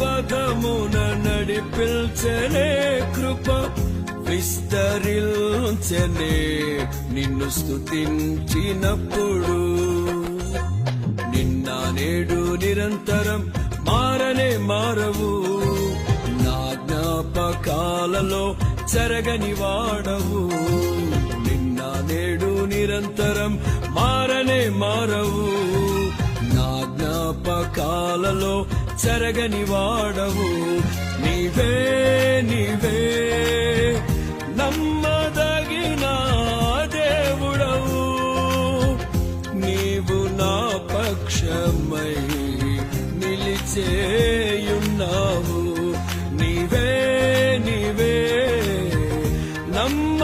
పదమున నడిపిల్చనే కృప విస్తరించనే నిన్ను స్థుతించినప్పుడు నిన్న నేడు నిరంతరం మారనే మారవు. నా జ్ఞాపకాలలో జరగని వాడవు. నిన్న నేడు నిరంతరం మారనే మారవు. జ్ఞాపకాలలో జరగని వాడవు. నీవే నీవే నమ్మదగిన దేవుడవు. నీవు నా పక్షమై నిలిచేయున్నావు. నీవే నీవే నమ్మ